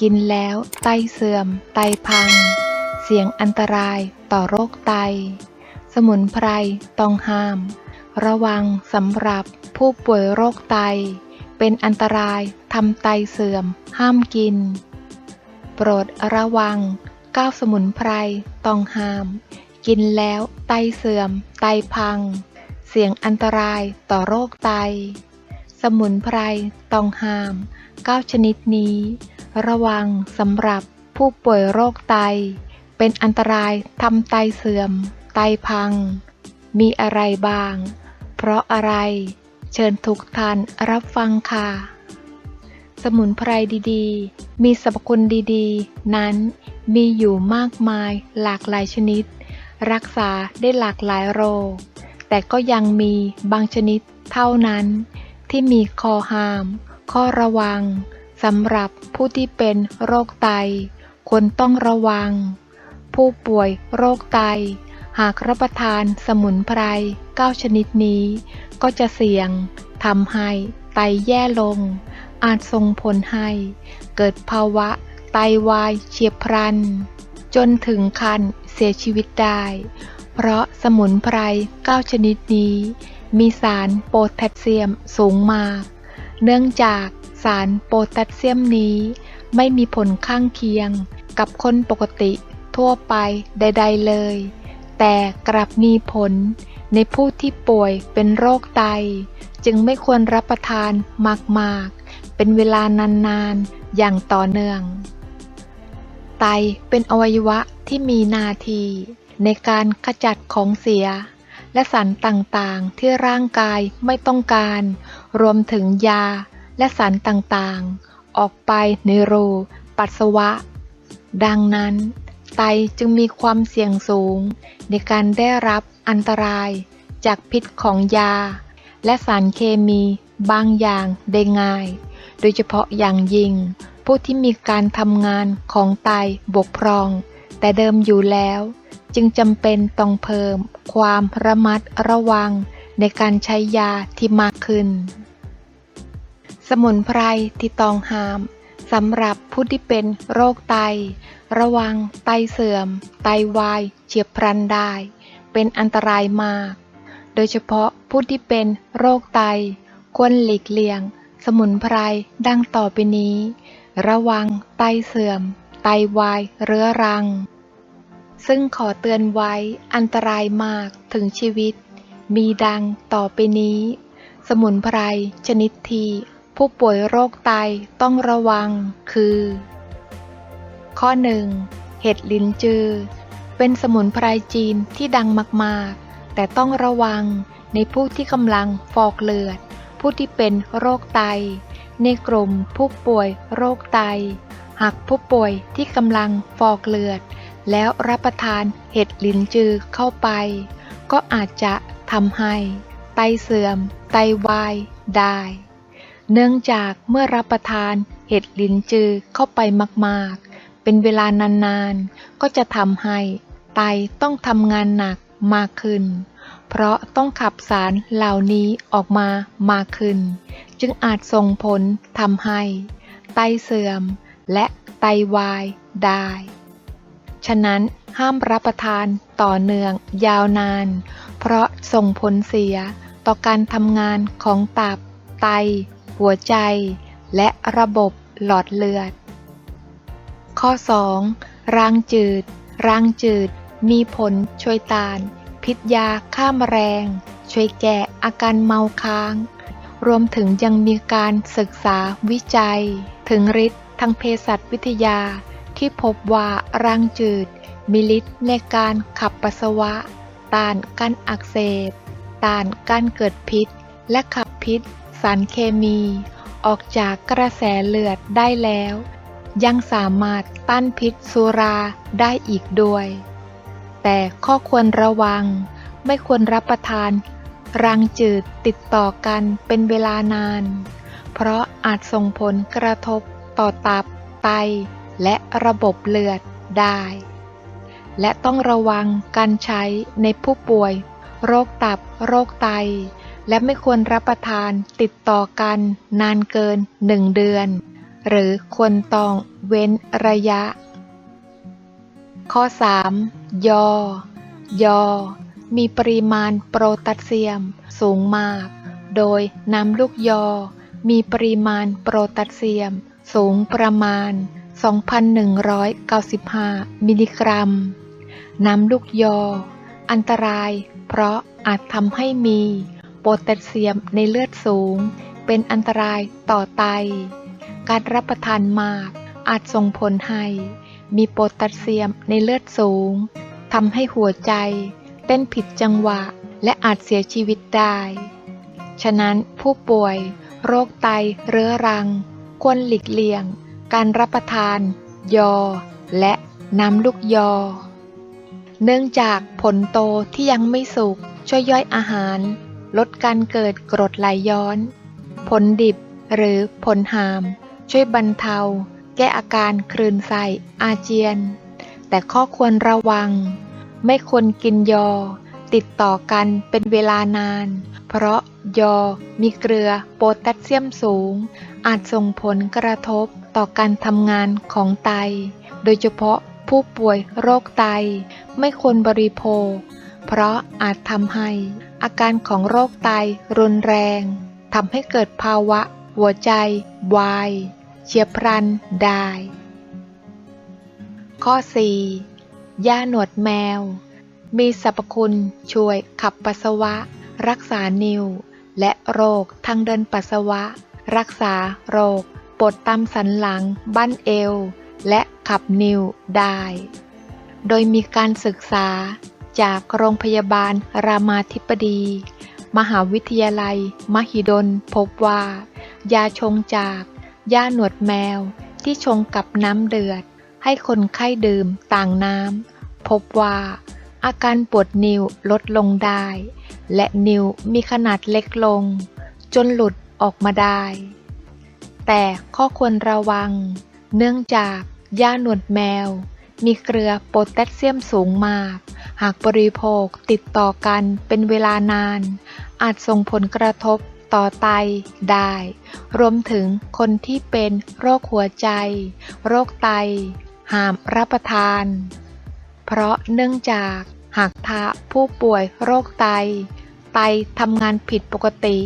กินแล้ว ไตเสื่อม ไตพัง เสี่ยงอันตรายต่อโรคไต สมุนไพรต้องห้าม ระวังสำหรับผู้ป่วยโรคไต เป็นอันตรายทำไตเสื่อม ห้ามกิน โปรดระวังก้าวสมุนไพรต้องห้าม กินแล้วไตเสื่อม ไตพัง เสี่ยงอันตรายต่อโรคไต สมุนไพรต้องห้าม 9 ชนิดนี้ ระวังสำหรับผู้ป่วยโรคไต เป็นอันตรายทำไตเสื่อม ไตพัง มีอะไรบ้าง เพราะอะไร เชิญทุกท่านรับฟังค่ะ สมุนไพรดีๆ มีสรรพคุณดีๆ นั้นมีอยู่มากมายหลากหลายชนิด รักษาได้หลากหลายโรค แต่ก็ยังมีบางชนิดเท่านั้น ที่มีข้อห้าม ข้อระวัง สำหรับผู้ที่เป็นโรคไต ควรต้องระวัง ผู้ป่วยโรคไต หากรับประทานสมุนไพร 9 ชนิดนี้ ก็จะเสี่ยงทำให้ไตแย่ลง อาจส่งผลให้ เกิดภาวะไตวายเฉียบพลัน จนถึงขั้นเสียชีวิตได้ เพราะสมุนไพร 9 ชนิดนี้ มีสารโพแทสเซียมสูงมาก เนื่องจาก สารโพแทสเซียมนี้ ไม่มีผลข้างเคียงกับคนปกติทั่วไปใด ๆเลย แต่กลับมีผลในผู้ที่ป่วยเป็นโรคไต จึงไม่ควรรับประทานมาก ๆ เป็นเวลานาน ๆ อย่างต่อเนื่อง ไตเป็นอวัยวะที่มีหน้าที่ในการขจัดของเสีย และสารต่าง ๆ ที่ร่างกายไม่ต้องการ รวมถึงยา และสารต่างๆ ออกไปในรูปัสสาวะ ดังนั้น ไตจึงมีความเสี่ยงสูง ในการได้รับอันตรายจากพิษของยา และสารเคมีบางอย่างได้ง่าย โดยเฉพาะอย่างยิ่ง ผู้ที่มีการทำงานของไตบกพร่อง แต่เดิมอยู่แล้ว จึงจำเป็นต้องเพิ่มความระมัดระวังในการใช้ยาที่มากขึ้น สมุนไพรที่ต้องห้ามสำหรับผู้ที่เป็นโรคไต ระวังไตเสื่อม ไตวายเฉียบพลันได้ เป็นอันตรายมาก โดยเฉพาะผู้ที่เป็นโรคไต ควรหลีกเลี่ยง สมุนไพรดังต่อไปนี้ ระวังไตเสื่อม ไตวายเรื้อรัง ซึ่งขอเตือนไว้อันตรายมากถึงชีวิต มีดังต่อไปนี้ สมุนไพรชนิดที่ ผู้ป่วยโรคไตต้องระวังคือ ข้อ 1. เห็ดลินจือ เป็นสมุนไพรจีนที่ดังมากๆ แต่ต้องระวังในผู้ที่กำลังฟอกเลือด ผู้ที่เป็นโรคไต ในกลุ่มผู้ป่วยโรคไต หากผู้ป่วยที่กำลังฟอกเลือด แล้วรับประทานเห็ดลินจือเข้าไป ก็อาจจะทำให้ ไตเสื่อม ไตวายได้ เนื่องจากเมื่อรับประทานเห็ดลิ้นจือเข้าไปมากๆ เป็นเวลานานๆ ก็จะทำให้ไตต้องทำงานหนักมากขึ้น เพราะต้องขับสารเหล่านี้ออกมามากขึ้น จึงอาจส่งผลทำให้ ไตเสื่อมและไตวายได้ ฉะนั้นห้ามรับประทานต่อเนื่องยาวนาน เพราะส่งผลเสียต่อการทำงานของตับ ไต หัวใจ และระบบหลอดเลือด ข้อ 2. ร่างจืดร่างจืด มีผลช่วยตาน พิษยาฆ่าแมลง ช่วยแก้อาการเมาค้าง รวมถึงยังมีการศึกษาวิจัย ถึงฤทธิ์ทางเภสัชวิทยา ที่พบว่าร่างจืด มีฤทธิ์ในการขับปัสสาวะ ต้านการอักเสบ ต้านการเกิดพิษและขับพิษ สารเคมีออกจากกระแสเลือดได้แล้ว ยังสามารถต้านพิษสุราได้อีกด้วย แต่ข้อควรระวังไม่ควรรับประทาน รังจืดติดต่อกันเป็นเวลานาน เพราะอาจส่งผลกระทบต่อตับไต และระบบเลือดได้ และต้องระวังการใช้ในผู้ป่วย โรคตับโรคไต และไม่ควรรับประทานติดต่อกัน นานเกิน1เดือน หรือควรต้องเว้นระยะ ข้อ 3. ยอ ยอ มีปริมาณโปรแทสเซียมสูงมาก โดยน้ำลูกยอ มีปริมาณโปรแทสเซียมสูงประมาณ 2,195 มิลลิกรัม น้ำลูกยอ อันตรายเพราะอาจทำให้มี โพแทสเซียมในเลือดสูง เป็นอันตรายต่อไต การรับประทานมาก อาจส่งผลให้มีโพแทสเซียมในเลือดสูงทำให้หัวใจ เต้นผิดจังหวะและอาจเสียชีวิตได้ ฉะนั้นผู้ป่วยโรคไตเรื้อรัง ควรหลีกเลี่ยง การรับประทาน ยอ และน้ำลูกยอ เนื่องจากผลโตที่ยังไม่สุกช่วยย่อยอาหาร ลดการเกิดกรดไหลย้อน ผลดิบหรือผลหาม ช่วยบรรเทา แก้อาการคลื่นไส้อาเจียน แต่ข้อควรระวัง ไม่ควรกินยอ ติดต่อกันเป็นเวลานาน เพราะยอมีเกลือโพแทสเซียมสูง อาจส่งผลกระทบต่อการทำงานของไต โดยเฉพาะผู้ป่วยโรคไตไม่ควรบริโภค เพราะอาจทำให้ อาการของโรคไตรุนแรงทำให้เกิดภาวะ หัวใจ วายเฉียบพลัน ได้ ข้อ 4. ยาหนวดแมว มีสรรพคุณช่วยขับปัสสาวะ รักษานิ่ว และโรคทางเดินปัสสาวะ รักษาโรคปวดตามสันหลัง บั้นเอว และขับนิ่วได้ โดยมีการศึกษา จากโรงพยาบาลรามาธิบดี มหาวิทยาลัย มหิดล พบว่า ยาชงจากยาหนวดแมวที่ชงกับน้ำเดือด ให้คนไข้ดื่มต่างน้ำ พบว่า อาการปวดนิ้วลดลงได้ และนิ้วมีขนาดเล็กลง จนหลุดออกมาได้ แต่ข้อควรระวัง เนื่องจากยาหนวดแมว มีเกลือโพแทสเซียมสูงมาก หากบริโภคติดต่อกันเป็นเวลานาน อาจส่งผลกระทบต่อไตได้ รวมถึงคนที่เป็นโรคหัวใจ โรคไต ห้ามรับประทาน เพราะเนื่องจากหากถ้าผู้ป่วยโรคไต ไตทำงานผิดปกติ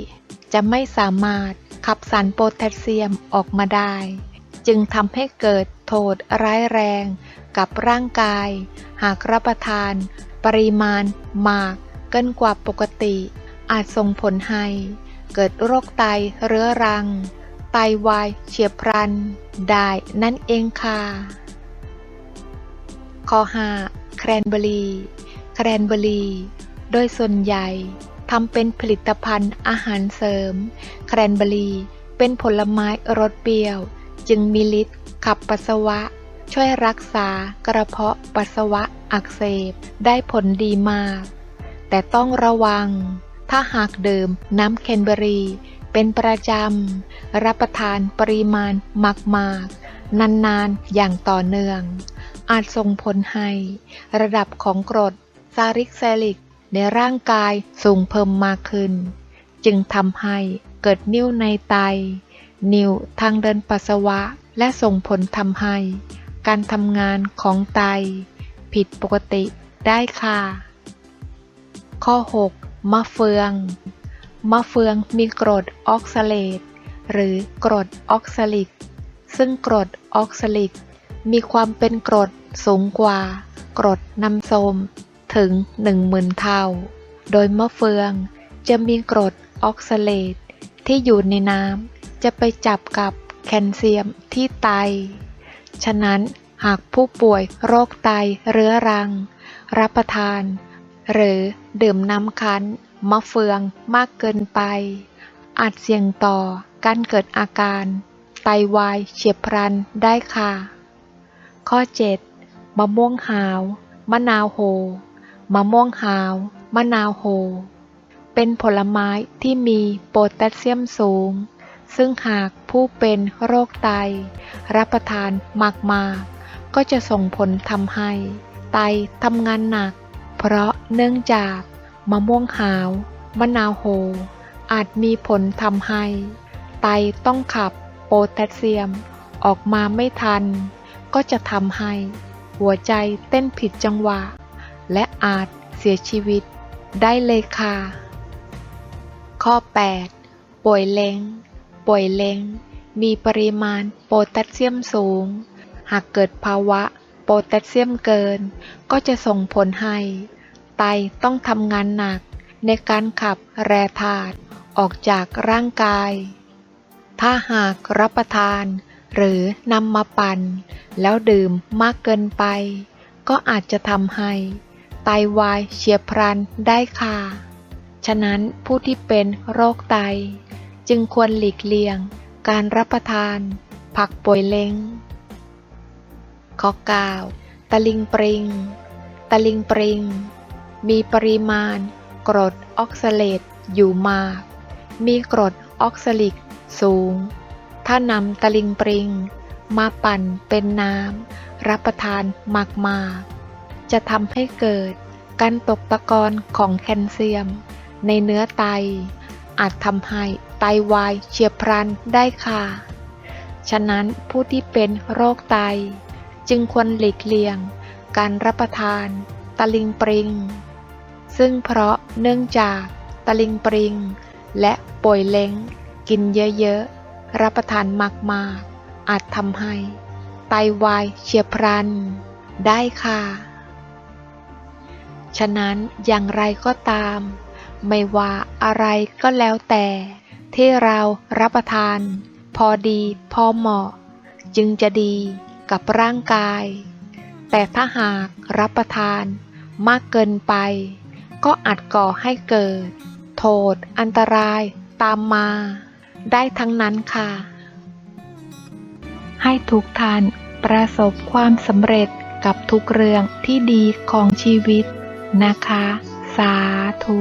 จะไม่สามารถขับสารโพแทสเซียมออกมาได้ จึงทำให้เกิด โทษร้ายแรง กับร่างกาย หากรับประทาน ปริมาณมาก เกินกว่าปกติ อาจส่งผลให้ เกิดโรคไตเรื้อรัง ไตวายเฉียบพลัน ได้นั่นเองค่ะข้อ5แครนเบอรี่แครนเบอรี่โดยส่วนใหญ่ทำเป็นผลิตภัณฑ์อาหารเสริม แครนเบอรี่เป็นผลไม้รสเปรี้ยว จึงมีฤทธิ์ขับปัสสาวะ ช่วยรักษากระเพาะปัสสาวะอักเสบได้ผลดีมาก แต่ต้องระวัง ถ้าหากดื่มน้ำแคนเบอรีเป็นประจำ รับประทานปริมาณมากๆ นานๆ อย่างต่อเนื่อง อาจส่งผลให้ ระดับของกรดซาริกไซลิกในร่างกายสูงเพิ่มมากขึ้น จึงทำให้เกิดนิ่วในไต นิ่วทางเดินปัสสาวะ และส่งผลทำให้ การทำงานของไต ผิดปกติได้ค่ะ ข้อ 6 มะเฟือง มะเฟืองมีกรดออกซาเลตหรือกรดออกซาลิก ซึ่งกรดออกซาลิก มีความเป็นกรดสูงกว่า กรดน้ำส้มถึง10,000เท่า โดยมะเฟืองจะมีกรดออกซาเลตที่อยู่ในน้ำ จะไปจับกับแคลเซียมที่ไต ฉะนั้นหากผู้ป่วยโรคไตเรื้อรัง รับประทาน หรือดื่มน้ำคั้นมะเฟืองมากเกินไป อาจเสี่ยงต่อการเกิดอาการ ไตวายเฉียบพลันได้ค่ะ ข้อ 7 มะม่วงหาว มะนาวโห มะม่วงหาว มะนาวโห เป็นผลไม้ที่มีโพแทสเซียมสูง ซึ่งหากผู้เป็นโรคไต รับประทานมากๆ ก็จะส่งผลทำให้ ไตทำงานหนัก เพราะเนื่องจากมะม่วงหาว มะนาวโห อาจมีผลทำให้ ไตต้องขับโพแทสเซียม ออกมาไม่ทัน ก็จะทำให้ หัวใจเต้นผิดจังหวะ และอาจเสียชีวิตได้เลยค่ะ ข้อ 8 ป่วยเล้ง ป่วยเล้ง มีปริมาณโพแทสเซียมสูง หากเกิดภาวะโพแทสเซียมเกิน ก็จะส่งผลให้ ไตต้องทำงานหนักในการขับแร่ธาตุออกจากร่างกาย ถ้าหากรับประทาน หรือนำมาปั่น แล้วดื่มมากเกินไป ก็อาจจะทำให้ ไตวายเฉียบพลันได้ค่ะ ฉะนั้นผู้ที่เป็นโรคไต จึงควรหลีกเลี่ยง การรับประทาน ผักป่วยเล้งข้อ9ตะลิงปริง ตะลิงปริง มีปริมาณ กรดออกซาเลตอยู่มาก มีกรดออกซาลิกสูง ถ้านำตะลิงปริง มาปั่นเป็นน้ำ รับประทานมากๆจะทำให้เกิดการตกตะกอนของแคลเซียม ในเนื้อไต อาจทำให้ ตวายเฉียบพลันได้ค่ะ ฉะนั้นผู้ที่เป็นโรคไต จึงควรหลีกเลี่ยง การรับประทาน ตะลิงปริง ซึ่งเพราะเนื่องจากตะลิงปริง และป่วยเล้ง กินเยอะๆ รับประทานมากๆ อาจทำให้ ไตวายเฉียบพลัน ได้ค่ะ ฉะนั้นอย่างไรก็ตามไม่ว่าอะไรก็แล้วแต่ ที่เรารับประทาน พอดีพอเหมาะ จึงจะดีกับร่างกาย แต่ถ้าหากรับประทานมากเกินไป ก็อาจก่อให้เกิด โทษอันตรายตามมา ได้ทั้งนั้นค่ะ ให้ทุกท่านประสบความสำเร็จกับทุกเรื่องที่ดีของชีวิตนะคะ สาธุ